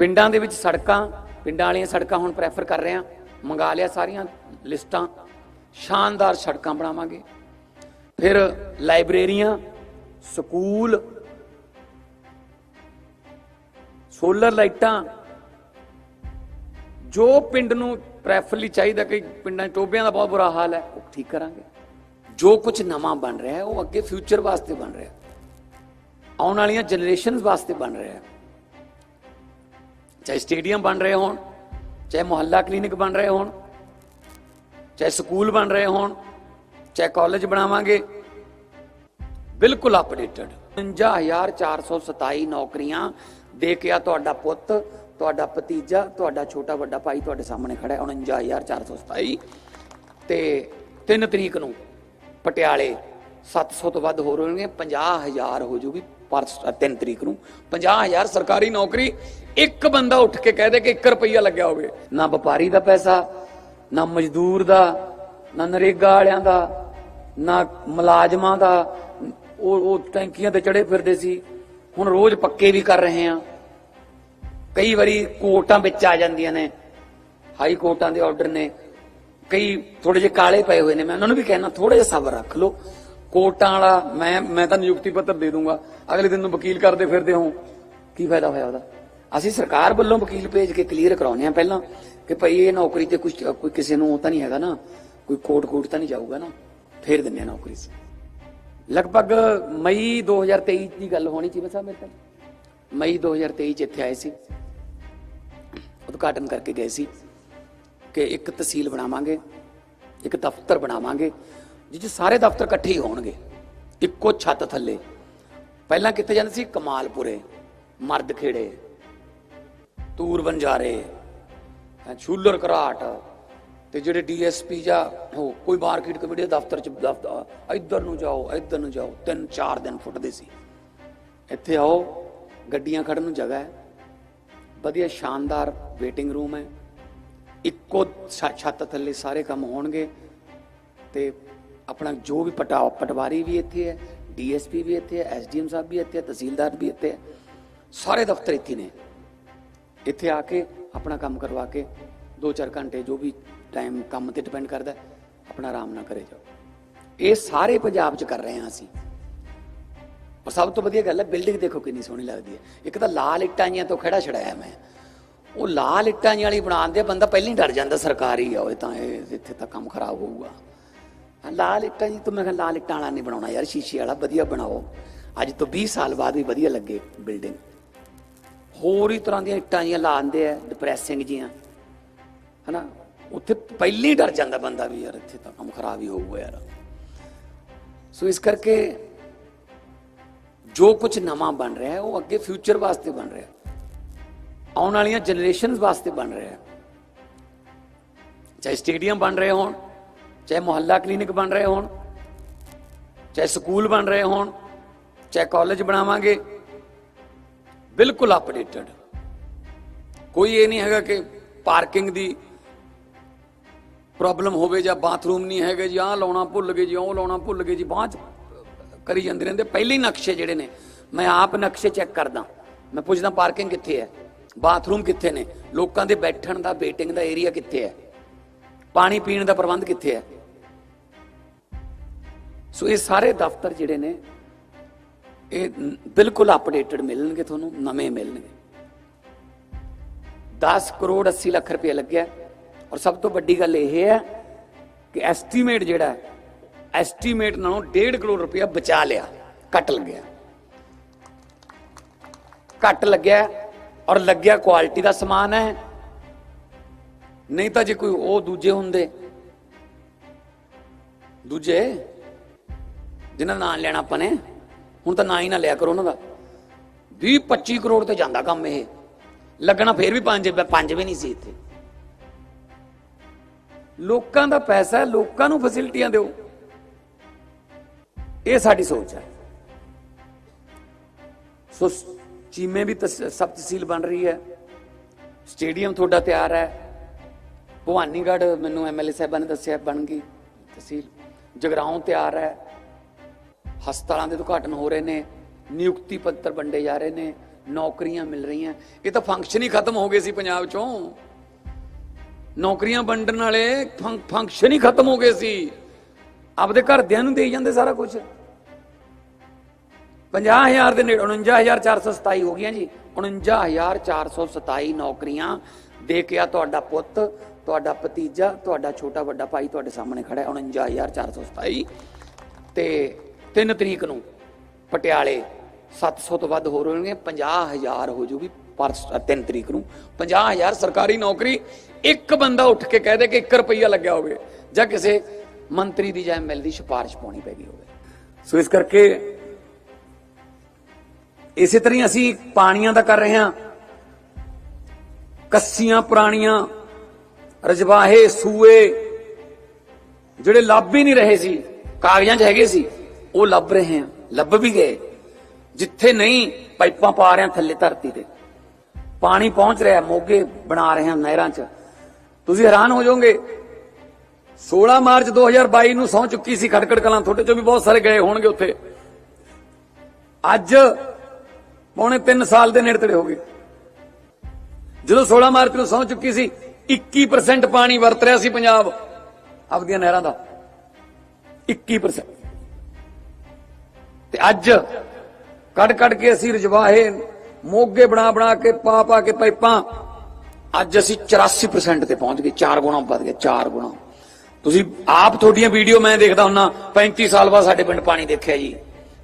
ਪਿੰਡਾਂ ਦੇ ਵਿੱਚ ਸੜਕਾਂ, ਪਿੰਡਾਂ ਵਾਲੀਆਂ ਸੜਕਾਂ ਹੁਣ ਪ੍ਰੈਫਰ ਕਰ ਰਹੇ ਆ ਮੰਗਾ ਲਿਆ ਸਾਰੀਆਂ ਲਿਸਟਾਂ। ਸ਼ਾਨਦਾਰ ਸੜਕਾਂ ਬਣਾਵਾਂਗੇ। ਫਿਰ ਲਾਇਬ੍ਰੇਰੀਆਂ, ਸਕੂਲ, ਸੋਲਰ ਲਾਈਟਾਂ। ਜੋ ਪਿੰਡ ਨੂੰ ਪ੍ਰੈਫਰਲੀ ਚਾਹੀਦਾ ਕਿ ਪਿੰਡਾਂ 'ਚ ਟੋਬਿਆਂ ਦਾ ਬਹੁਤ ਬੁਰਾ ਹਾਲ ਹੈ, ਉਹ ਠੀਕ ਕਰਾਂਗੇ। ਜੋ ਕੁਝ ਨਵਾਂ ਬਣ ਰਿਹਾ ਹੈ, ਉਹ ਅੱਗੇ ਫਿਊਚਰ ਵਾਸਤੇ ਬਣ ਰਿਹਾ ਹੈ। ਆਉਣ ਵਾਲੀਆਂ ਜਨਰੇਸ਼ਨਸ ਵਾਸਤੇ ਬਣ ਰਿਹਾ ਹੈ। ਚਾਹੇ ਸਟੇਡੀਅਮ ਬਣ ਰਹੇ ਹੋਣ, ਚਾਹੇ ਮੁਹੱਲਾ ਕਲੀਨਿਕ ਬਣ ਰਹੇ ਹੋਣ, ਚਾਹੇ ਸਕੂਲ ਬਣ ਰਹੇ ਹੋਣ, ਚਾਹੇ ਕਾਲਜ ਬਣਾਵਾਂਗੇ, ਬਿਲਕੁਲ ਅਪਡੇਟਡ। 59427 ਨੌਕਰੀਆਂ ਦੇ ਕੇ ਆ ਤੁਹਾਡਾ ਪੁੱਤ, ਤੁਹਾਡਾ ਭਤੀਜਾ, ਤੁਹਾਡਾ ਛੋਟਾ ਵੱਡਾ ਭਾਈ ਤੁਹਾਡੇ ਸਾਹਮਣੇ ਖੜਾ ਹੈ 49427 ਤੇ 3 ਤਰੀਕ ਨੂੰ ਪਟਿਆਲੇ 700 ਤੋਂ ਵੱਧ ਹੋਰ ਹੋਣਗੇ 50000 ਹੋ ਜੂਗੀ ਪਰ 3 ਤਰੀਕ ਨੂੰ। 50000 ਸਰਕਾਰੀ ਨੌਕਰੀ ਇੱਕ ਬੰਦਾ ਉੱਠ ਕੇ ਕਹਿ ਦੇ ਕਿ 1 ਰੁਪਈਆ ਲੱਗਿਆ ਹੋਵੇ। ਨਾ ਵਪਾਰੀ ਦਾ ਪੈਸਾ, ਨਾ ਮਜ਼ਦੂਰ ਦਾ, ਨਾ ਨਰੇਗਾ ਵਾਲਿਆਂ ਦਾ, ਨਾ ਮੁਲਾਜ਼ਮਾਂ ਦਾ। ਉਹ ਉਹ ਟੈਂਕੀਆਂ ਤੇ ਚੜੇ ਫਿਰਦੇ ਸੀ। ਹੁਣ ਰੋਜ਼ ਪੱਕੇ ਵੀ ਕਰ ਰਹੇ ਆ। ਕਈ ਵਾਰੀ ਕੋਰਟਾਂ ਵਿੱਚ ਆ ਜਾਂਦੀਆਂ ਨੇ। ਹਾਈ ਕੋਰਟਾਂ ਦੇ ਆਰਡਰ ਨੇ। ਕਈ ਥੋੜੇ ਜਿਹੇ ਕਾਲੇ ਪਏ ਹੋਏ ਨੇ। ਮੈਂ ਉਹਨਾਂ ਨੂੰ ਵੀ ਕਹਿਣਾ ਥੋੜਾ ਜਿਹਾ ਸਬਰ ਰੱਖ ਲਓ। ਕੋਰਟਾਂ ਵਾਲਾ, ਮੈਂ ਮੈਂ ਤਾਂ ਨਿਯੁਕਤੀ ਪੱਤਰ ਦੇ ਦੂੰਗਾ। ਅਗਲੇ ਦਿਨ ਨੂੰ ਵਕੀਲ ਕਰਦੇ ਫਿਰਦੇ ਹੋ। ਕੀ ਫਾਇਦਾ ਹੋਇਆ ਉਹਦਾ? ਅਸੀਂ ਸਰਕਾਰ ਵੱਲੋਂ ਵਕੀਲ ਭੇਜ ਕੇ ਕਲੀਅਰ ਕਰਾਉਂਦੇ ਆ ਪਹਿਲਾਂ ਕਿ ਭਾਈ ਇਹ ਨੌਕਰੀ ਤੇ ਕੁਝ ਕੋਈ ਕਿਸੇ ਨੂੰ ਤਾਂ ਨਹੀਂ ਹੈਗਾ ਨਾ, ਕੋਈ ਕੋਟ ਕੋਟ ਤਾਂ ਨਹੀਂ ਜਾਊਗਾ ਨਾ, ਫੇਰ ਦਿੰਦੇ ਆ ਨੌਕਰੀ ਸੀ ਲਗਭਗ ਮਈ 2023 ਦੀ ਗੱਲ ਹੋਣੀ ਚਾਹੀਦੀ ਸਾਹਿਬ ਮੇਰੇ ਤਾਂ ਮਈ 2023 ਚ ਇੱਥੇ ਆਏ ਸੀ। ਉਦਘਾਟਨ ਕਰਕੇ ਗਏ ਸੀ ਕਿ ਇੱਕ ਤਹਿਸੀਲ ਬਣਾਵਾਂਗੇ, ਇੱਕ ਦਫ਼ਤਰ ਬਣਾਵਾਂਗੇ ਜਿਹ 'ਚ ਸਾਰੇ ਦਫ਼ਤਰ ਇਕੱਠੇ ਹੀ ਹੋਣਗੇ, ਇੱਕੋ ਛੱਤ ਥੱਲੇ। ਪਹਿਲਾਂ ਕਿੱਥੇ ਜਾਂਦੇ ਸੀ? ਕਮਾਲਪੁਰੇ, ਮਰਦ ਖੇੜੇ। ਤੂਰ ਬੰਜਾਰੇ ਛੂਲਰ ਘਰਾਟ ਤੇ ਜਿਹੜੇ ਡੀਐਸਪੀ ਜਾਂ ਉਹ ਕੋਈ ਮਾਰਕੀਟ ਕਮੇਟੀ ਦੇ ਦਫ਼ਤਰ ਚ ਦਫ਼ਤਰ ਇੱਧਰ ਨੂੰ ਜਾਓ, ਇੱਧਰ ਨੂੰ ਜਾਓ, ਤਿੰਨ ਚਾਰ ਦਿਨ ਫੁੱਟਦੇ ਸੀ। ਇੱਥੇ ਆਓ, ਗੱਡੀਆਂ ਖੜਨ ਨੂੰ ਜਗ੍ਹਾ ਹੈ। ਵਧੀਆ ਸ਼ਾਨਦਾਰ ਵੇਟਿੰਗ ਰੂਮ ਹੈ। ਇੱਕੋ ਛੱਤ ਥੱਲੇ ਸਾਰੇ ਕੰਮ ਹੋਣਗੇ ਤੇ ਆਪਣਾ ਜੋ ਵੀ ਪਟਾ, ਪਟਵਾਰੀ ਵੀ ਇੱਥੇ ਹੈ, ਡੀਐਸਪੀ ਵੀ ਇੱਥੇ ਹੈ, ਐਸਡੀਐਮ ਸਾਹਿਬ ਵੀ ਇੱਥੇ ਹੈ, ਤਹਿਸੀਲਦਾਰ ਵੀ ਇੱਥੇ ਹੈ। ਸਾਰੇ ਦਫ਼ਤਰ ਇੱਥੇ ਨੇ। ਇੱਥੇ ਆ ਕੇ ਆਪਣਾ ਕੰਮ ਕਰਵਾ ਕੇ 2-4 ਘੰਟੇ ਜੋ ਵੀ ਟਾਈਮ ਕੰਮ ਤੇ ਡਿਪੈਂਡ ਕਰਦਾ, ਆਪਣਾ ਆਰਾਮ ਨਾਲ ਕਰੇ ਜਾਓ। ਇਹ ਸਾਰੇ ਪੰਜਾਬ 'ਚ ਕਰ ਰਹੇ ਹਾਂ ਅਸੀਂ। ਔਰ ਸਭ ਤੋਂ ਵਧੀਆ ਗੱਲ ਹੈ ਬਿਲਡਿੰਗ ਦੇਖੋ ਕਿੰਨੀ ਸੋਹਣੀ ਲੱਗਦੀ ਹੈ। ਇੱਕ ਤਾਂ ਲਾਲ ਇੱਟਾਂ ਜੀਆਂ ਤੋਂ ਖੜਾ ਛੜਾਇਆ ਮੈਂ। ਉਹ ਲਾਲ ਇੱਟਾਂ ਜੀ ਵਾਲੀ ਬਣਾਉਂਦੇ ਆ ਬੰਦਾ ਪਹਿਲਾਂ ਹੀ ਡਰ ਜਾਂਦਾ, ਸਰਕਾਰੀ ਆ ਉਹ ਤਾਂ ਇਹ ਇੱਥੇ ਤਾਂ ਕੰਮ ਖਰਾਬ ਹੋਊਗਾ। ਲਾਲ ਇੱਟਾਂ ਜੀ ਤੋਂ ਮੈਂ ਕਿਹਾ ਲਾਲ ਇੱਟਾਂ ਵਾਲਾ ਨਹੀਂ ਬਣਾਉਣਾ ਯਾਰ, ਸ਼ੀਸ਼ੇ ਵਾਲਾ ਵਧੀਆ ਬਣਾਓ। ਅੱਜ ਤੋਂ 20 ਸਾਲ ਬਾਅਦ ਵੀ ਵਧੀਆ ਲੱਗੇ ਬਿਲਡਿੰਗ ਹੋਰ ਹੀ ਤਰ੍ਹਾਂ ਦੀਆਂ ਇੱਟਾਂ ਜੀਆਂ ਲਾਉਂਦੇ ਆ ਡਿਪਰੈਸਿੰਗ ਜੀਆਂ ਹਨਾ? ਉੱਥੇ ਪਹਿਲੀ ਡਰ ਜਾਂਦਾ ਬੰਦਾ ਵੀ ਯਾਰ ਇੱਥੇ ਤਾਂ ਕੰਮ ਖਰਾਬ ਹੀ ਹੋਊਗਾ ਯਾਰ। ਸੋ ਇਸ ਕਰਕੇ ਜੋ ਕੁਝ ਨਵਾਂ ਬਣ ਰਿਹਾ ਹੈ ਉਹ ਅੱਗੇ ਫਿਊਚਰ ਵਾਸਤੇ ਬਣ ਰਿਹਾ। ਹੈ ਆਉਣ ਵਾਲੀਆਂ ਜਨਰੇਸ਼ਨਸ ਵਾਸਤੇ ਬਣ ਰਿਹਾ। ਹੈ ਚਾਹੇ ਸਟੇਡੀਅਮ ਬਣ ਰਹੇ ਹੋਣ, ਚਾਹੇ ਮੁਹੱਲਾ ਕਲੀਨਿਕ ਬਣ ਰਹੇ ਹੋਣ, ਚਾਹੇ ਸਕੂਲ ਬਣ ਰਹੇ ਹੋਣ, ਚਾਹੇ ਕਾਲਜ ਬਣਾਵਾਂਗੇ। ਬਿਲਕੁਲ ਅਪਡੇਟਡ ਕੋਈ ਇਹ ਨਹੀਂ ਹੈਗਾ ਕਿ ਪਾਰਕਿੰਗ ਦੀ ਪ੍ਰੋਬਲਮ ਹੋਵੇ ਜਾਂ ਬਾਥਰੂਮ ਨਹੀਂ ਹੈਗੇ ਜੀ, ਆਹ ਲਾਉਣਾ ਭੁੱਲ ਗਏ ਜੀ, ਉਹ ਲਾਉਣਾ ਭੁੱਲ ਗਏ ਜੀ, ਬਾਅਦ 'ਚ ਕਰੀ ਜਾਂਦੇ ਰਹਿੰਦੇ। ਪਹਿਲੇ ਨਕਸ਼ੇ ਜਿਹੜੇ ਨੇ, ਮੈਂ ਆਪ ਨਕਸ਼ੇ ਚੈੱਕ ਕਰਦਾ। ਮੈਂ ਪੁੱਛਦਾ ਪਾਰਕਿੰਗ ਕਿੱਥੇ ਹੈ? ਬਾਥਰੂਮ ਕਿੱਥੇ ਨੇ? ਲੋਕਾਂ ਦੇ ਬੈਠਣ ਦਾ ਵੇਟਿੰਗ ਦਾ ਏਰੀਆ ਕਿੱਥੇ ਹੈ? ਪਾਣੀ ਪੀਣ ਦਾ ਪ੍ਰਬੰਧ ਕਿੱਥੇ ਹੈ? ਸੋ ਇਹ ਸਾਰੇ ਦਫ਼ਤਰ ਜਿਹੜੇ ਨੇ ਇਹ ਬਿਲਕੁਲ ਅਪਡੇਟਡ ਮਿਲਣਗੇ ਤੁਹਾਨੂੰ, ਨਵੇਂ ਮਿਲਣਗੇ। 10 ਕਰੋੜ 80 ਲੱਖ ਰੁਪਏ ਲੱਗਿਆ। ਔਰ ਸਭ ਤੋਂ ਵੱਡੀ ਗੱਲ ਇਹ ਹੈ ਕਿ ਐਸਟੀਮੇਟ ਜਿਹੜਾ ਐਸਟੀਮੇਟ ਨਾਲੋਂ 1.5 ਕਰੋੜ ਰੁਪਇਆ ਬਚਾ ਲਿਆ ਕੱਟ ਲੱਗਿਆ। ਕੱਟ ਲੱਗਿਆ ਔਰ ਲੱਗਿਆ ਕੁਆਲਿਟੀ ਦਾ ਸਮਾਨ ਹੈ। ਨਹੀਂ ਤਾਂ ਜੇ ਕੋਈ ਉਹ ਦੂਜੇ ਹੁੰਦੇ, ਦੂਜੇ ਜਿਨ੍ਹਾਂ ਦਾ ਨਾਂ ਲੈਣਾ ਆਪਾਂ ਨੇ ਹੁਣ ਤਾਂ ਨਾ ਹੀ ਨਾ ਲਿਆ ਕਰੋ ਉਹਨਾਂ ਦਾ। 20 25 ਕਰੋੜ ਤੇ ਜਾਂਦਾ ਕੰਮ ਇਹ। ਲੱਗਣਾ ਫੇਰ ਵੀ ਪੰਜ ਪੰਜ ਵੀ ਨਹੀਂ ਸੀ ਇੱਥੇ। ਲੋਕਾਂ ਦਾ ਪੈਸਾ ਲੋਕਾਂ ਨੂੰ ਫੈਸਿਲਿਟੀਆਂ ਦਿਓ। ਇਹ ਸਾਡੀ ਸੋਚ ਹੈ। ਸੋ ਚੀਮੇ ਵੀ ਤਸ- ਸਬ ਤਹਿਸੀਲ ਬਣ ਰਹੀ ਹੈ। ਸਟੇਡੀਅਮ ਤੁਹਾਡਾ ਤਿਆਰ ਹੈ। ਭਵਾਨੀਗੜ੍ਹ ਮੈਨੂੰ ਐਮਐਲਏ ਸਾਹਿਬਾਂ ਨੇ ਦੱਸਿਆ ਬਣ ਗਈ ਤਹਿਸੀਲ। ਜਗਰਾਉਂ ਤਿਆਰ ਹੈ। ਹਸਪਤਾਲਾਂ ਦੇ ਉਦਘਾਟਨ ਹੋ ਰਹੇ ਨੇ, ਨਿਯੁਕਤੀ ਪੱਤਰ ਵੰਡੇ ਜਾ ਰਹੇ ਨੇ, ਨੌਕਰੀਆਂ ਮਿਲ ਰਹੀਆਂ। ਇਹ ਤਾਂ ਫੰਕਸ਼ਨ ਹੀ ਖਤਮ ਹੋ ਗਏ ਸੀ ਪੰਜਾਬ ਚੋਂ। ਨੌਕਰੀਆਂ ਵੰਡਣ ਵਾਲੇ ਫੰ- ਫੰਕਸ਼ਨ ਹੀ ਖਤਮ ਹੋ ਗਏ ਸੀ। ਆਪਦੇ ਘਰਦਿਆਂ ਨੂੰ ਦੇਈ ਜਾਂਦੇ ਸਾਰਾ ਕੁਝ 50000 ਦੇ ਨੇੜੇ 49427 ਹੋ ਗਈਆਂ ਜੀ। 49427 ਨੌਕਰੀਆਂ ਦੇ ਕੇ ਆ ਤੁਹਾਡਾ ਪੁੱਤ, ਤੁਹਾਡਾ ਭਤੀਜਾ, ਤੁਹਾਡਾ ਛੋਟਾ ਵੱਡਾ ਭਾਈ ਤੁਹਾਡੇ ਸਾਹਮਣੇ ਖੜਾ ਹੈ 49427 ਤੇ 3 ਤਰੀਕ ਨੂੰ ਪਟਿਆਲੇ 700 ਤੋਂ ਵੱਧ ਹੋ ਹੋਣਗੇ 50000 ਹੋ ਜੂਗੀ ਪਰ 3 ਤਰੀਕ ਨੂੰ। 50000 ਸਰਕਾਰੀ ਨੌਕਰੀ, ਇੱਕ ਬੰਦਾ ਉੱਠ ਕੇ ਕਹਿ ਦੇ ਕਿ 1 ਰੁਪਈਆ ਲੱਗਿਆ ਹੋਵੇ ਜਾਂ ਕਿਸੇ ਮੰਤਰੀ ਦੀ ਜਾਂ ਐਮਐਲ ਦੀ ਸਿਫਾਰਿਸ਼ ਪਾਉਣੀ ਪੈ ਗਈ ਹੋਵੇ। ਸੋ ਇਸ ਕਰਕੇ ਇਸੇ ਤਰ੍ਹਾਂ ਹੀ ਅਸੀਂ ਪਾਣੀਆਂ ਦਾ ਕਰ ਰਹੇ ਹਾਂ। ਕੱਸੀਆਂ ਪੁਰਾਣੀਆਂ, ਰਜਵਾਹੇ, ਸੂਏ, ਜਿਹੜੇ ਲੱਭ ਹੀ ਨਹੀਂ ਰਹੇ ਸੀ, ਕਾਗਜ਼ਾਂ 'ਚ ਹੈਗੇ ਸੀ। ਉਹ ਲੱਭ ਰਹੇ ਹਾਂ, ਲੱਭ ਵੀ ਗਏ। ਜਿੱਥੇ ਨਹੀਂ, ਪਾਈਪਾਂ ਪਾ ਰਹੇ ਹਾਂ ਥੱਲੇ ਧਰਤੀ ਤੇ। ਪਾਣੀ ਪਹੁੰਚ ਰਿਹਾ, ਮੋਗੇ ਬਣਾ ਰਹੇ ਹਾਂ ਨਹਿਰਾਂ 'ਚ। ਤੁਸੀਂ ਹੈਰਾਨ ਹੋ ਜਾਓਗੇ 16 ਮਾਰਚ 2022 ਨੂੰ ਸੌ ਚੁੱਕੀ ਸੀ ਖਟਕੜ ਕਲਾਂ, ਤੁਹਾਡੇ ਚੋਂ ਵੀ ਬਹੁਤ ਸਾਰੇ ਗਏ ਹੋਣਗੇ ਉੱਥੇ। ਅੱਜ ਪੌਣੇ 3 ਸਾਲ ਦੇ ਨੇੜੇ ਤੇੜੇ ਹੋ ਗਏ। ਜਦੋਂ 16 ਮਾਰਚ ਨੂੰ ਸੌ ਚੁੱਕੀ ਸੀ 21% ਪਾਣੀ ਵਰਤ ਰਿਹਾ ਸੀ ਪੰਜਾਬ, ਆਪਦੀਆਂ ਨਹਿਰਾਂ ਦਾ। 21% ਤੇ ਅੱਜ ਕੱਢ ਕੱਢ ਕੇ ਅਸੀਂ ਰਜਵਾਹੇ ਮੋਗੇ ਬਣਾ ਬਣਾ ਕੇ ਪਾ ਪਾ ਕੇ ਪਾਈਪਾਂ, ਅੱਜ ਅਸੀਂ 84% ਤੇ ਪਹੁੰਚ ਗਏ 4 ਗੁਣਾ ਵੱਧ ਗਏ 4 ਗੁਣਾ। ਤੁਸੀਂ ਆਪ ਤੁਹਾਡੀਆਂ ਵੀਡੀਓ ਮੈਂ ਦੇਖਦਾ ਹੁੰਨਾ 35 ਸਾਲ ਬਾਅਦ ਸਾਡੇ ਪਿੰਡ ਪਾਣੀ ਦੇਖਿਆ ਜੀ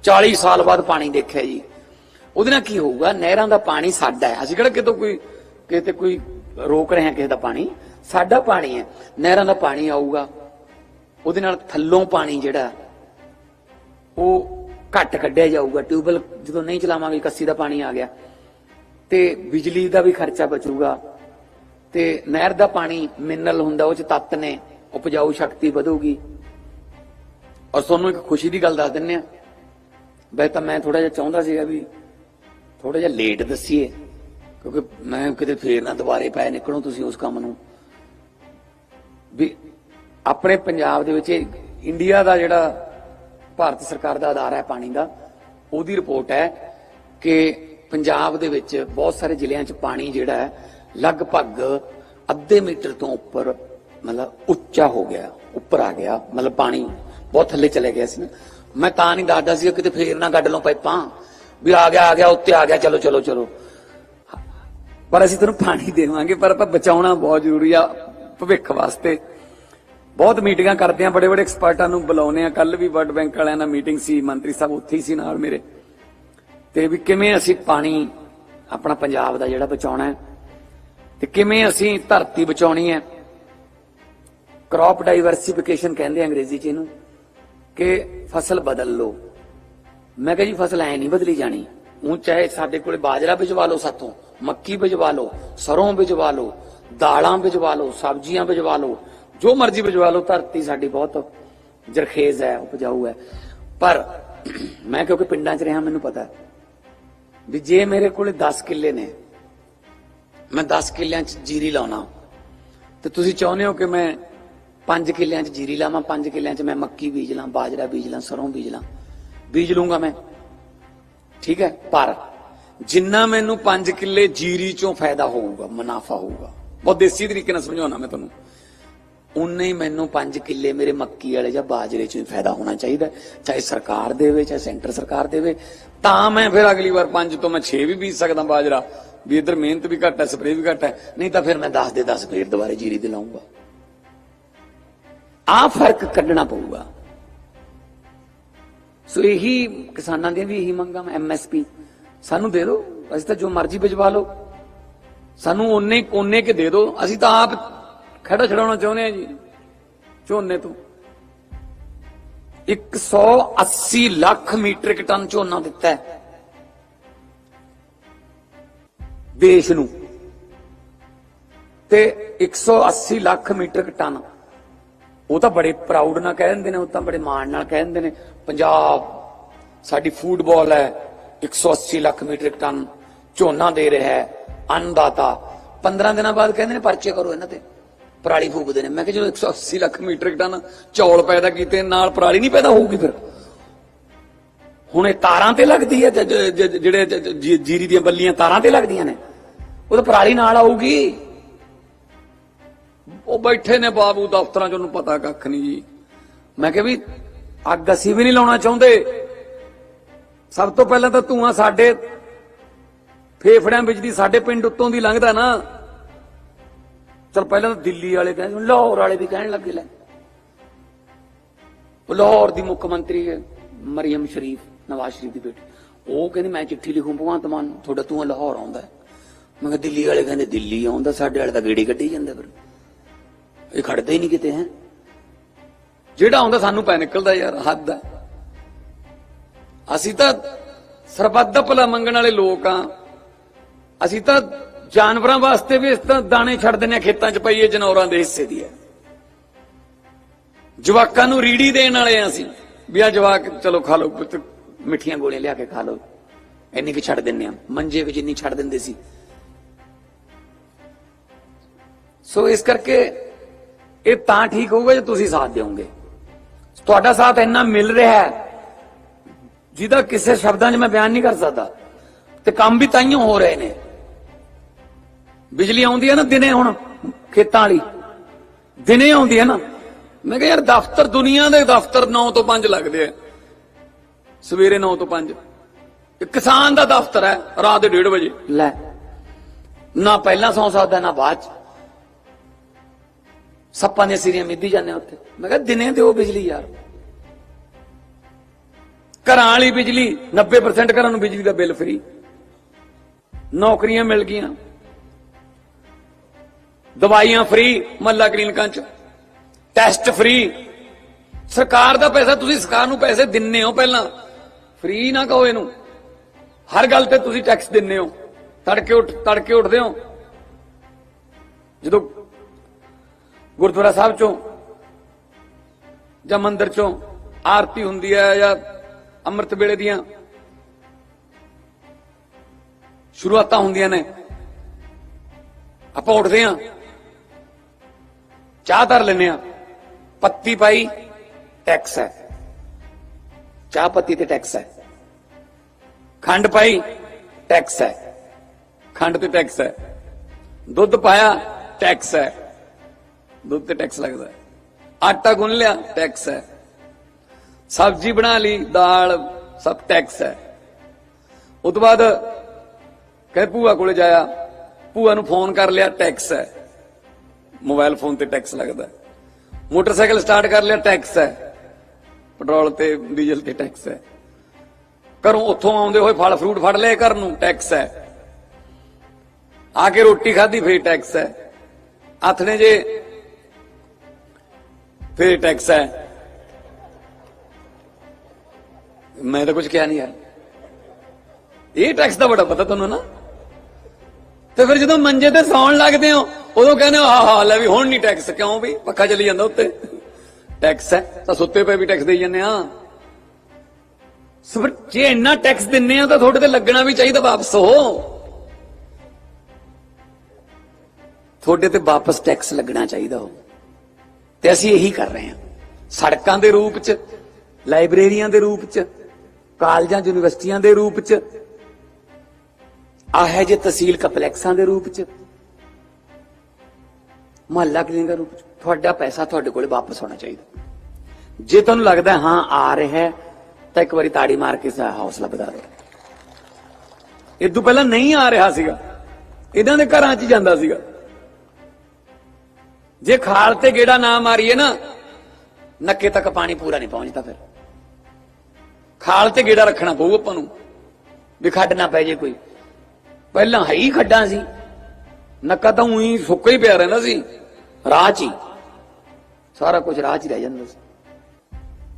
40 ਸਾਲ ਬਾਅਦ ਪਾਣੀ ਦੇਖਿਆ ਜੀ। ਉਹਦੇ ਨਾਲ ਕੀ ਹੋਊਗਾ, ਨਹਿਰਾਂ ਦਾ ਪਾਣੀ ਸਾਡਾ ਹੈ। ਅਸੀਂ ਕਿਹੜਾ ਕਿਤੋਂ ਕੋਈ, ਕਿਤੇ ਕੋਈ ਰੋਕ ਰਹੇ ਹਾਂ ਕਿਸੇ ਦਾ ਪਾਣੀ? ਸਾਡਾ ਪਾਣੀ ਹੈ, ਨਹਿਰਾਂ ਦਾ ਪਾਣੀ ਆਊਗਾ। ਉਹਦੇ ਨਾਲ ਥੱਲੋਂ ਪਾਣੀ ਜਿਹੜਾ, ਉਹ ਘੱਟ ਕੱਢਿਆ ਜਾਊਗਾ ਟਿਊਬਲ ਜਦੋਂ ਨਹੀਂ ਚਲਾਵਾਂਗੇ, ਕੱਸੀ ਦਾ ਪਾਣੀ ਆ ਗਿਆ। ਤੇ ਬਿਜਲੀ ਦਾ ਵੀ ਖਰਚਾ ਬਚੂਗਾ। ਤੇ ਨਹਿਰ ਦਾ ਪਾਣੀ ਮਿਨਰਲ ਹੁੰਦਾ, ਉਹ ਚ ਤੱਤ ਨੇ, ਉਪਜਾਊ ਸ਼ਕਤੀ ਵਧੂਗੀ। ਔਰ ਤੁਹਾਨੂੰ ਇੱਕ ਖੁਸ਼ੀ ਦੀ ਗੱਲ ਦੱਸ ਦਿੰਨੇ ਆ ਵੈਸੇ ਤਾਂ ਮੈਂ ਥੋੜਾ ਜਿਹਾ ਚਾਹੁੰਦਾ ਸੀਗਾ ਵੀ ਥੋੜਾ ਜਿਹਾ ਲੇਟ ਦੱਸੀਏ, ਕਿਉਂਕਿ ਮੈਂ ਕਿਤੇ ਫੇਰ ਨਾ ਦੁਬਾਰੇ ਪੈ ਨਿਕਲੋ ਤੁਸੀਂ ਉਸ ਕੰਮ ਨੂੰ। ਵੀ ਆਪਣੇ ਪੰਜਾਬ ਦੇ ਵਿੱਚ ਇੰਡੀਆ ਦਾ ਜਿਹੜਾ ਭਾਰਤ ਸਰਕਾਰ ਦਾ ਅਦਾਰਾ ਹੈ ਪਾਣੀ ਦਾ। ਉਹਦੀ ਰਿਪੋਰਟ ਹੈ ਕਿ ਪੰਜਾਬ ਦੇ ਵਿੱਚ ਬਹੁਤ ਸਾਰੇ ਜ਼ਿਲ੍ਹਿਆਂ 'ਚ ਪਾਣੀ ਜਿਹੜਾ ਹੈ ਲਗਭਗ ਅੱਧੇ ਮੀਟਰ ਤੋਂ ਉੱਪਰ ਮਤਲਬ ਉੱਚਾ ਹੋ ਗਿਆ, ਉੱਪਰ ਆ ਗਿਆ। ਮਤਲਬ ਪਾਣੀ ਬਹੁਤ ਥੱਲੇ ਚਲੇ ਗਿਆ ਸੀ ਨਾ। ਮੈਂ ਤਾਂ ਨਹੀਂ ਦੱਸਦਾ ਸੀ ਕਿਤੇ ਫੇਰ ਨਾ ਕੱਢ ਲਓ ਪਾਈਪਾਂ। ਵੀ ਆ ਗਿਆ ਆ ਗਿਆ, ਉੱਤੇ ਆ ਗਿਆ, ਚਲੋ ਚਲੋ ਚਲੋ। ਪਰ ਅਸੀਂ ਤੈਨੂੰ ਪਾਣੀ ਦੇਵਾਂਗੇ, ਪਰ ਆਪਾਂ ਬਚਾਉਣਾ ਬਹੁਤ ਜ਼ਰੂਰੀ ਆ ਭਵਿੱਖ ਵਾਸਤੇ। ਬਹੁਤ ਮੀਟਿੰਗਾਂ ਕਰਦੇ ਆ ਬੜੇ ਬੜੇ ਐਕਸਪਰਟਾਂ ਨੂੰ ਬੁਲਾਉਨੇ ਆ। ਕੱਲ ਵੀ ਵਰਲਡ ਬੈਂਕ ਵਾਲਿਆਂ ਨਾਲ ਮੀਟਿੰਗ ਸੀ, ਮੰਤਰੀ ਸਾਹਿਬ ਉੱਥੇ ਹੀ ਸੀ ਨਾਲ ਮੇਰੇ। ਤੇ ਵੀ ਕਿਵੇਂ ਅਸੀਂ ਪਾਣੀ ਆਪਣਾ ਪੰਜਾਬ ਦਾ ਜਿਹੜਾ ਬਚਾਉਣਾ ਹੈ, ਤੇ ਕਿਵੇਂ ਅਸੀਂ ਧਰਤੀ ਬਚਾਉਣੀ ਹੈ। ਕ੍ਰੌਪ ਡਾਈਵਰਸਿਫਿਕੇਸ਼ਨ ਕਹਿੰਦੇ ਅੰਗਰੇਜ਼ੀ ਚ ਇਹਨੂੰ, ਕਿ ਫਸਲ ਬਦਲ ਲਓ। ਮੈਂ ਕਿਹਾ ਜੀ, ਫਸਲ ਐ ਨਹੀਂ ਬਦਲੀ ਜਾਣੀ। ਉਹ ਚਾਹੇ ਸਾਡੇ ਕੋਲੇ ਬਾਜਰਾ ਬਿਜਵਾ ਲਓ ਸਾਥੋਂ, ਮੱਕੀ ਬਿਜਵਾ ਲਓ ਸਰੋਂ ਬਿਜਵਾ ਲਓ, ਦਾਲਾਂ ਬਿਜਵਾ ਲਓ, ਸਬਜ਼ੀਆਂ ਬਿਜਵਾ ਲਓ ਜੋ ਮਰਜ਼ੀ ਬਿਜਵਾ ਲਓ, ਧਰਤੀ ਸਾਡੀ ਬਹੁਤ ਜਰਖੇਜ਼ ਹੈ, ਉਪਜਾਊ ਹੈ। ਪਰ ਮੈਂ ਕਿਉਂਕਿ ਪਿੰਡਾਂ 'ਚ ਰਿਹਾ, ਮੈਨੂੰ ਪਤਾ ਵੀ ਜੇ ਮੇਰੇ ਕੋਲੇ 10 ਕਿੱਲੇ ਨੇ, ਮੈਂ 10 ਕਿੱਲਿਆਂ 'ਚ ਜੀਰੀ ਲਾਉਣਾ। ਤੇ ਤੁਸੀਂ ਚਾਹੁੰਦੇ ਹੋ ਕਿ ਮੈਂ 5 ਕਿੱਲਿਆਂ 'ਚ ਜੀਰੀ ਲਾਵਾਂ 5 ਕਿੱਲਿਆਂ 'ਚ ਮੈਂ ਮੱਕੀ ਬੀਜ ਲਾਂ, ਬਾਜਰਾ ਬੀਜ ਲਾਂ, ਸਰੋਂ ਬੀਜ ਲਾਂ। ਬੀਜ ਲੂੰਗਾ ਮੈਂ। ਠੀਕ ਹੈ? ਪਰ ਜਿੰਨਾ ਮੈਨੂੰ 5 ਕਿੱਲੇ ਜੀਰੀ 'ਚੋਂ ਫਾਇਦਾ ਹੋਊਗਾ, ਮੁਨਾਫਾ ਹੋਊਗਾ। ਬਹੁਤ ਦੇਸੀ ਤਰੀਕੇ ਨਾਲ ਸਮਝਾਉਣਾ ਮੈਂ ਤੁਹਾਨੂੰ। ਉਨੇ ਹੀ ਮੈਨੂੰ 5 ਕਿੱਲੇ ਮੇਰੇ ਮੱਕੀ ਵਾਲੇ ਜਾਂ ਬਾਜਰੇ 'ਚੋਂ ਹੀ ਫਾਇਦਾ ਹੋਣਾ ਚਾਹੀਦਾ ਚਾਹੇ ਸਰਕਾਰ ਦੇਵੇ, ਚਾਹੇ ਸੈਂਟਰ ਸਰਕਾਰ ਦੇਵੇ, ਤਾਂ ਮੈਂ ਫਿਰ ਅਗਲੀ ਵਾਰ 5 ਤੋਂ ਮੈਂ 6 ਵੀ ਬੀਜ ਸਕਦਾ ਬਾਜਰਾ। ਵੀ ਇਧਰ ਮਿਹਨਤ ਵੀ ਘੱਟ ਹੈ, ਸਪਰੇਅ ਵੀ ਘੱਟ ਹੈ। ਨਹੀਂ ਤਾਂ ਫਿਰ ਮੈਂ 10 ਦੇ 10 ਫੇਰ ਦੁਬਾਰੇ ਜੀਰੀ ਤੇ ਲਾਉਂਗਾ ਆ ਫ਼ਰਕ ਕੱਢਣਾ ਪਊਗਾ। ਸੋ ਇਹੀ ਕਿਸਾਨਾਂ ਦੀਆਂ ਵੀ ਇਹੀ ਮੰਗਾਂ ਐਮਐਸਪੀ ਸਾਨੂੰ ਦੇ ਦਿਓ, ਅਸੀਂ ਤਾਂ ਜੋ ਮਰਜ਼ੀ ਭਿਜਵਾ ਲਓ। ਸਾਨੂੰ ਉਹਨੇ ਕੋਨੇ ਕੇ ਦੇ ਦਿਓ। ਅਸੀਂ ਤਾਂ ਆਪ ਖੜਾ ਛਡਾਉਣਾ ਚਾਹੁੰਦੇ ਆ ਜੀ? ਝੋਨੇ ਤੋਂ। 180 ਲੱਖ ਮੀਟ੍ਰਿਕ ਟਨ ਝੋਨਾ ਦਿੱਤਾ ਹੈ। ਦੇਸ਼ ਨੂੰ। ਤੇ 180 ਲੱਖ ਮੀਟ੍ਰਿਕ ਟਨ। ਉਹ ਤਾਂ ਬੜੇ ਪ੍ਰਾਊਡ ਨਾਲ ਕਹਿ ਦਿੰਦੇ ਨੇ, ਉਹ ਤਾਂ ਬੜੇ ਮਾਣ ਨਾਲ ਕਹਿ ਦਿੰਦੇ ਨੇ। ਪੰਜਾਬ, ਸਾਡੀ ਫੂਟਬਾਲ ਹੈ। 180 ਲੱਖ ਮੀਟ੍ਰਿਕ ਟਨ ਝੋਨਾ ਦੇ ਰਿਹਾ ਹੈ। ਅੰਨਦਾਤਾ। 15 ਦਿਨਾਂ ਬਾਅਦ ਕਹਿੰਦੇ ਨੇ ਪਰਚੇ ਕਰੋ ਇਹਨਾਂ ਤੇ। ਪਰਾਲੀ ਫੂਕਦੇ ਨੇ। ਮੈਂ ਕਿਹਾ ਜਦੋਂ 180 ਲੱਖ ਮੀਟ੍ਰਿਕ ਟਨ ਚੌਲ ਪੈਦਾ ਕੀਤੇ, ਨਾਲ ਪਰਾਲੀ ਨਹੀਂ ਪੈਦਾ ਹੋਊਗੀ ਫਿਰ। ਹੁਣ ਇਹ ਤਾਰਾਂ ਤੇ ਲੱਗਦੀ ਹੈ ਜਿਹੜੇ ਜੀਰੀ ਦੀਆਂ ਬੱਲੀਆਂ ਤਾਰਾਂ ਤੇ ਲੱਗਦੀਆਂ ਨੇ। ਉਹ ਤਾਂ ਪਰਾਲੀ ਨਾਲ ਆਊਗੀ। ਉਹ ਬੈਠੇ ਨੇ ਬਾਬੂ ਦਫ਼ਤਰਾਂ ਚ, ਉਹਨੂੰ ਪਤਾ ਕੱਖ ਨਹੀਂ ਜੀ। ਮੈਂ ਕਿਹਾ ਵੀ ਅੱਗ ਅਸੀਂ ਵੀ ਨਹੀਂ ਲਾਉਣਾ ਚਾਹੁੰਦੇ। ਸਭ ਤੋਂ ਪਹਿਲਾਂ ਤਾਂ ਧੂਆਂ ਸਾਡੇ ਫੇਫੜਿਆਂ ਵਿੱਚ ਦੀ ਸਾਡੇ ਪਿੰਡ ਉੱਤੋਂ ਦੀ ਲੰਘਦਾ ਨਾ। ਚਲ ਪਹਿਲਾਂ ਤਾਂ ਦਿੱਲੀ ਵਾਲੇ ਕਹਿੰਦੇ ਲਾਹੌਰ ਵਾਲੇ ਵੀ ਕਹਿਣ ਲੱਗੇ ਲੈ। ਲਾਹੌਰ ਦੀ ਮੁੱਖ ਮੰਤਰੀ ਮਰੀਮ ਸ਼ਰੀਫ ਨਵਾਜ਼ ਸ਼ਰੀਫ ਦੀ ਬੇਟੀ। ਉਹ ਕਹਿੰਦੀ ਮੈਂ ਚਿੱਠੀ ਲਿਖੂੰ ਭਗਵੰਤ ਮਾਨ ਨੂੰ, ਤੁਹਾਡਾ ਤੂੰ ਲਾਹੌਰ ਆਉਂਦਾ ਮੈਂ ਕਿਹਾ ਦਿੱਲੀ ਵਾਲੇ ਕਹਿੰਦੇ ਦਿੱਲੀ ਆਉਂਦਾ ਸਾਡੇ ਵਾਲੇ ਤਾਂ ਗੇੜੀ ਕੱਢੀ ਜਾਂਦੇ ਫਿਰ। ਇਹ ਖੜਦੇ ਹੀ ਨਹੀਂ ਕਿਤੇ ਹੈ। ਜਿਹੜਾ ਆਉਂਦਾ ਸਾਨੂੰ ਪੈ ਨਿਕਲਦਾ ਯਾਰ ਹੱਦ ਹੈ ਅਸੀਂ ਤਾਂ ਸਰਬੱਤ ਦਾ ਭਲਾ ਮੰਗਣ ਵਾਲੇ ਲੋਕ ਆ। ਅਸੀਂ ਤਾਂ ਜਾਨਵਰਾਂ ਵਾਸਤੇ ਵੀ ਇਸ ਤਰ੍ਹਾਂ ਦਾਣੇ ਛੱਡ ਦਿੰਦੇ ਆ ਖੇਤਾਂ 'ਚ ਪਈਏ ਜਨੌਰਾਂ ਦੇ ਹਿੱਸੇ ਦੀ ਹੈ। ਜਵਾਕਾਂ ਨੂੰ ਰੀੜੀ ਦੇਣ ਵਾਲੇ ਆ ਅਸੀਂ। ਵੀ ਆ ਜਵਾਕ, ਚਲੋ ਖਾ ਲਓ, ਪੁੱਤ, ਮਿੱਠੀਆਂ ਗੋਲੀਆਂ ਲਿਆ ਕੇ ਖਾ ਲਓ। ਇੰਨੀ ਕਿ ਛੱਡ ਦਿੰਨੇ ਆ ਮੰਜੇ ਵਿੱਚ ਇੰਨੀ ਛੱਡ ਦਿੰਦੇ ਸੀ। ਸੋ ਇਸ ਕਰਕੇ ਇਹ ਤਾਂ ਠੀਕ ਹੋਊਗਾ ਜੇ ਤੁਸੀਂ ਸਾਥ ਦਿਓਗੇ। ਤੁਹਾਡਾ ਸਾਥ ਇੰਨਾ ਮਿਲ ਰਿਹਾ ਹੈ, ਜਿਹਦਾ ਕਿਸੇ ਸ਼ਬਦਾਂ 'ਚ ਮੈਂ ਬਿਆਨ ਨਹੀਂ ਕਰ ਸਕਦਾ। ਤੇ ਕੰਮ ਵੀ ਤਾਈਓ ਹੋ ਰਹੇ ਨੇ। ਬਿਜਲੀ ਆਉਂਦੀ ਹੈ ਨਾ ਦਿਨੇ ਹੁਣ ਖੇਤਾਂ ਵਾਲੀ। ਦਿਨੇ ਆਉਂਦੀ ਹੈ ਨਾ। ਮੈਂ ਕਿਹਾ ਯਾਰ ਦਫ਼ਤਰ ਦੁਨੀਆ ਦੇ ਦਫ਼ਤਰ 9 ਤੋਂ 5 ਲੱਗਦੇ ਆ। ਸਵੇਰੇ 9 ਤੋਂ 5 ਇਹ ਕਿਸਾਨ ਦਾ ਦਫ਼ਤਰ ਹੈ ਰਾਤ ਦੇ 1:30 ਵਜੇ। ਲੈ। ਨਾ ਪਹਿਲਾਂ ਸੌ ਸਕਦਾ ਨਾ ਬਾਅਦ ਚ। ਸੱਪਾਂ ਦੀਆਂ ਸਿਰੀਆਂ ਮਿੱਧੀ ਜਾਂਦੇ ਉੱਥੇ। ਮੈਂ ਕਿਹਾ ਦਿਨੇ ਦਿਓ ਬਿਜਲੀ ਯਾਰ। ਘਰਾਂ ਵਾਲੀ ਬਿਜਲੀ 90% ਘਰਾਂ ਨੂੰ ਬਿਜਲੀ ਦਾ ਬਿੱਲ ਫ੍ਰੀ ਨੌਕਰੀਆਂ ਮਿਲ ਗਈਆਂ। ਦਵਾਈਆਂ ਫ੍ਰੀ ਮੱਲਾ ਕਲੀਨਿਕਾਂ ਚ। ਟੈਸਟ ਫ੍ਰੀ ਸਰਕਾਰ ਦਾ ਪੈਸਾ, ਤੁਸੀਂ ਸਰਕਾਰ ਨੂੰ ਪੈਸੇ ਦਿੰਨੇ ਹੋ ਪਹਿਲਾਂ। ਫ੍ਰੀ ਨਾ ਕਹੋ ਇਹਨੂੰ। ਹਰ ਗੱਲ ਤੇ ਤੁਸੀਂ ਟੈਕਸ ਦਿੰਨੇ ਹੋ। ਤੜਕੇ ਉੱਠ, ਤੜਕੇ ਉੱਠਦੇ ਹੋ। ਜਦੋਂ ਗੁਰਦੁਆਰਾ ਸਾਹਿਬ ਚੋਂ ਜਾਂ ਮੰਦਿਰ ਚੋਂ ਆਰਤੀ ਹੁੰਦੀ ਹੈ ਜਾਂ ਅੰਮ੍ਰਿਤ ਵੇਲੇ ਦੀਆਂ ਸ਼ੁਰੂਆਤਾਂ ਹੁੰਦੀਆਂ ਨੇ, ਆਪਾਂ ਉੱਠਦੇ ਆਂ ਚਾਹ ਧਰ ਲੈਨੇ ਆ ਪੱਤੀ ਪਾਈ ਟੈਕਸ ਹੈ। ਚਾਹ ਪੱਤੀ ਤੇ ਟੈਕਸ ਹੈ। ਖੰਡ ਪਾਈ ਟੈਕਸ ਹੈ। ਖੰਡ ਤੇ ਟੈਕਸ ਹੈ। ਦੁੱਧ ਪਾਇਆ ਟੈਕਸ ਹੈ। ਦੁੱਧ ਤੇ ਟੈਕਸ ਲੱਗਦਾ। ਆਟਾ ਗੁੰਨ ਲਿਆ ਟੈਕਸ ਹੈ। ਸਬਜ਼ੀ ਬਣਾ ਲਈ, ਦਾਲ, ਸਭ ਟੈਕਸ ਹੈ। ਉਸ ਤੋਂ ਬਾਅਦ ਕਹੇ ਭੂਆ ਕੋਲੇ ਜਾਇਆ, ਭੂਆ ਨੂੰ ਫੋਨ ਕਰ ਲਿਆ ਟੈਕਸ ਹੈ। ਮੋਬਾਈਲ ਫੋਨ ਤੇ ਟੈਕਸ ਲੱਗਦਾ। ਮੋਟਰਸਾਈਕਲ ਸਟਾਰਟ ਕਰ ਲਿਆ, ਟੈਕਸ ਹੈ। ਪੈਟਰੋਲ ਤੇ, ਡੀਜ਼ਲ ਤੇ ਟੈਕਸ ਹੈ। ਘਰੋਂ ਉੱਥੋਂ ਆਉਂਦੇ ਹੋਏ ਫਲ ਫਰੂਟ ਫੜ ਲਏ ਘਰ ਨੂੰ, ਟੈਕਸ ਹੈ। ਆ ਕੇ ਰੋਟੀ ਖਾਧੀ, ਫੇਰ ਟੈਕਸ ਹੈ। ਆਥਣੇ ਜੇ, ਫੇਰ ਟੈਕਸ ਹੈ। ਮੈਂ ਤਾਂ ਕੁਝ ਕਿਹਾ ਨਹੀਂ ਯਾਰ। ਇਹ ਟੈਕਸ ਦਾ ਬੜਾ ਪਤਾ ਤੁਹਾਨੂੰ ਨਾ। ਤੇ ਫਿਰ ਜਦੋਂ ਮੰਜੇ ਤੇ ਸੌਣ ਲੱਗਦੇ ਹੋ ਉਦੋਂ ਕਹਿੰਦੇ ਹੋ ਹਾਂ ਹਾ ਲੈ ਵੀ ਹੁਣ ਨਹੀਂ ਟੈਕਸ ਕਿਉਂ ਵੀ? ਪੱਖਾ ਚੱਲੀ ਜਾਂਦਾ ਉੱਤੇ। ਟੈਕਸ ਹੈ, ਤਾਂ ਸੁੱਤੇ ਪਏ ਵੀ ਟੈਕਸ ਦੇਈ ਜਾਂਦੇ ਆ ਸੋ ਜੇ ਇੰਨਾ ਟੈਕਸ ਦਿੰਨੇ ਆ ਤਾਂ ਤੁਹਾਡੇ ਤੇ ਲੱਗਣਾ ਵੀ ਚਾਹੀਦਾ ਵਾਪਸ ਹੋ ਤੁਹਾਡੇ ਤੇ ਵਾਪਸ ਟੈਕਸ ਲੱਗਣਾ ਚਾਹੀਦਾ ਹੋ ਤੇ ਅਸੀਂ ਇਹੀ ਕਰ ਰਹੇ ਹਾਂ। ਸੜਕਾਂ ਦੇ ਰੂਪ 'ਚ, ਲਾਇਬ੍ਰੇਰੀਆਂ ਦੇ ਰੂਪ 'ਚ, ਕਾਲਜਾਂ, ਯੂਨੀਵਰਸਿਟੀਆਂ ਦੇ ਰੂਪ 'ਚ, ਆਹ ਹੈ ਜੇ ਤਹਿਸੀਲ ਕੰਪਲੈਕਸਾਂ ਦੇ ਰੂਪ 'ਚ। ਮਹੱਲਾ ਕਲੀਨਿਕ ਦੇ ਰੂਪ ਤੁਹਾਡਾ ਪੈਸਾ ਤੁਹਾਡੇ ਕੋਲੇ ਵਾਪਸ ਹੋਣਾ ਚਾਹੀਦਾ। ਜੇ ਤੁਹਾਨੂੰ ਲੱਗਦਾ ਹਾਂ ਆ ਰਿਹਾ ਹੈ, ਤਾਂ ਇੱਕ ਵਾਰੀ ਤਾੜੀ ਮਾਰ ਕੇ ਸਾ ਹੌਸਲਾ ਵਧਾ ਦਿਓ। ਇਹ ਤੋਂ ਪਹਿਲਾਂ ਨਹੀਂ ਆ ਰਿਹਾ ਸੀਗਾ। ਇਹਨਾਂ ਦੇ ਘਰਾਂ 'ਚ ਜਾਂਦਾ ਸੀਗਾ। ਜੇ ਖਾਲ ਤੇ ਗੇੜਾ ਨਾ ਮਾਰੀਏ ਨਾ ਨੱਕੇ ਤੱਕ ਪਾਣੀ ਪੂਰਾ ਨਹੀਂ ਪਹੁੰਚਦਾ ਫਿਰ। ਖਾਲ ਤੇ ਗੇੜਾ ਰੱਖਣਾ ਪਊ ਆਪਾਂ ਨੂੰ। ਵੀ ਖੱਡ ਨਾ ਪੈ ਜੇ ਕੋਈ। ਪਹਿਲਾਂ ਹੈ ਹੀ ਖੱਡਾਂ ਸੀ। ਨੱਕਾ ਤਾਂ ਉਹੀ ਸੁੱਕਾ ਹੀ ਪਿਆ ਰਹਿੰਦਾ ਸੀ। ਰਾਹ 'ਚ ਹੀ। ਸਾਰਾ ਕੁਝ ਰਾਹ 'ਚ ਹੀ ਰਹਿ ਜਾਂਦਾ ਸੀ।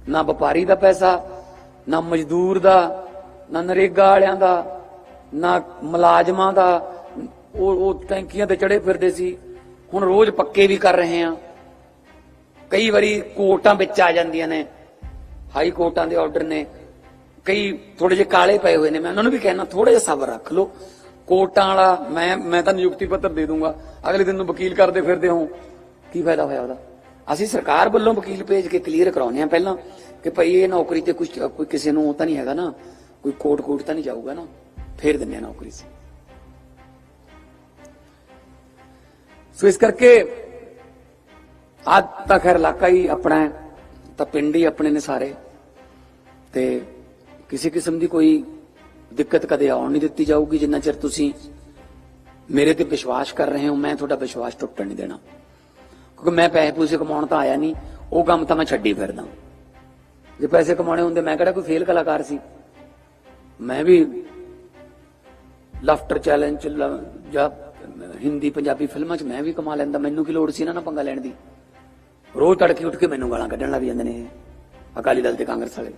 ਨਾ ਵਪਾਰੀ ਦਾ ਪੈਸਾ, ਨਾ ਮਜ਼ਦੂਰ ਦਾ, ਨਾ ਨਰੇਗਾ ਵਾਲਿਆਂ ਦਾ, ਨਾ ਮੁਲਾਜ਼ਮਾਂ ਦਾ। ਉਹ ਉਹ ਟੈਂਕੀਆਂ ਤੇ ਚੜੇ ਫਿਰਦੇ ਸੀ। ਹੁਣ ਰੋਜ਼ ਪੱਕੇ ਵੀ ਕਰ ਰਹੇ ਆ। ਕਈ ਵਾਰੀ ਕੋਰਟਾਂ ਵਿੱਚ ਆ ਜਾਂਦੀਆਂ ਨੇ। ਹਾਈ ਕੋਰਟਾਂ ਦੇ ਆਰਡਰ ਨੇ। ਕਈ ਥੋੜੇ ਜਿਹੇ ਕਾਲੇ ਪਏ ਹੋਏ ਨੇ। ਮੈਂ ਉਹਨਾਂ ਨੂੰ ਵੀ ਕਹਿਣਾ ਥੋੜਾ ਜਿਹਾ ਸਬਰ ਰੱਖ ਲਓ। ਕੋਰਟਾਂ ਵਾਲਾ, ਮੈਂ ਮੈਂ ਤਾਂ ਨਿਯੁਕਤੀ ਪੱਤਰ ਦੇ ਦੂੰਗਾ। ਅਗਲੇ ਦਿਨ ਨੂੰ ਵਕੀਲ ਕਰਦੇ ਫਿਰਦੇ ਹੋ। ਕੀ ਫਾਇਦਾ ਹੋਇਆ ਉਹਦਾ? ਅਸੀਂ ਸਰਕਾਰ ਵੱਲੋਂ ਵਕੀਲ ਭੇਜ ਕੇ ਕਲੀਅਰ ਕਰਾਉਨੇ ਆ ਪਹਿਲਾਂ ਕਿ ਭਾਈ ਇਹ ਨੌਕਰੀ ਤੇ ਕੁਝ ਕੋਈ ਕਿਸੇ ਨੂੰ ਤਾਂ ਨਹੀਂ ਹੈਗਾ ਨਾ। ਕੋਈ ਕੋਟ ਕੋਟ ਤਾਂ ਨਹੀਂ ਜਾਊਗਾ ਨਾ। ਫੇਰ ਦਿੰਦੇ ਆ ਨੌਕਰੀ ਸੀ ਸੋ ਇਸ ਕਰਕੇ ਅੱਜ ਤਾਂ ਖੈਰ ਇਲਾਕਾ ਹੀ ਆਪਣਾ ਤਾਂ ਪਿੰਡ ਹੀ ਆਪਣੇ ਨੇ ਸਾਰੇ। ਤੇ ਕਿਸੇ ਕਿਸਮ ਦੀ ਕੋਈ ਦਿੱਕਤ ਕਦੇ ਆਉਣ ਨਹੀਂ ਦਿੱਤੀ ਜਾਊਗੀ ਜਿੰਨਾ ਚਿਰ ਤੁਸੀਂ ਮੇਰੇ ਤੇ ਵਿਸ਼ਵਾਸ ਕਰ ਰਹੇ ਹੋ ਮੈਂ ਤੁਹਾਡਾ ਵਿਸ਼ਵਾਸ ਟੁੱਟਣ ਨਹੀਂ ਦੇਣਾ। ਕਿਉਂਕਿ ਮੈਂ ਪੈਸੇ ਪੂਸੇ ਕਮਾਉਣ ਤਾਂ ਆਇਆ ਨਹੀਂ ਉਹ ਕੰਮ ਤਾਂ ਮੈਂ ਛੱਡੀ ਫਿਰਦਾ। ਜੇ ਪੈਸੇ ਕਮਾਉਣੇ ਹੁੰਦੇ ਮੈਂ ਕਿਹੜਾ ਕੋਈ ਫੇਲ ਕਲਾਕਾਰ ਸੀ? ਮੈਂ ਵੀ ਲਾਫਟਰ ਚੈਲੰਜ ਜਾਂ ਹਿੰਦੀ ਪੰਜਾਬੀ ਫਿਲਮਾਂ 'ਚ ਮੈਂ ਵੀ ਕਮਾ ਲੈਂਦਾ। ਮੈਨੂੰ ਕੀ ਲੋੜ ਸੀ ਇਹਨਾਂ ਨਾਲ ਪੰਗਾ ਲੈਣ ਦੀ? ਰੋਜ਼ ਤੜਕੇ ਉੱਠ ਕੇ ਮੈਨੂੰ ਗਾਲਾਂ ਕੱਢਣ ਲੱਗ ਜਾਂਦੇ ਨੇ ਇਹ, ਅਕਾਲੀ ਦਲ ਤੇ ਕਾਂਗਰਸ ਵਾਲੇ।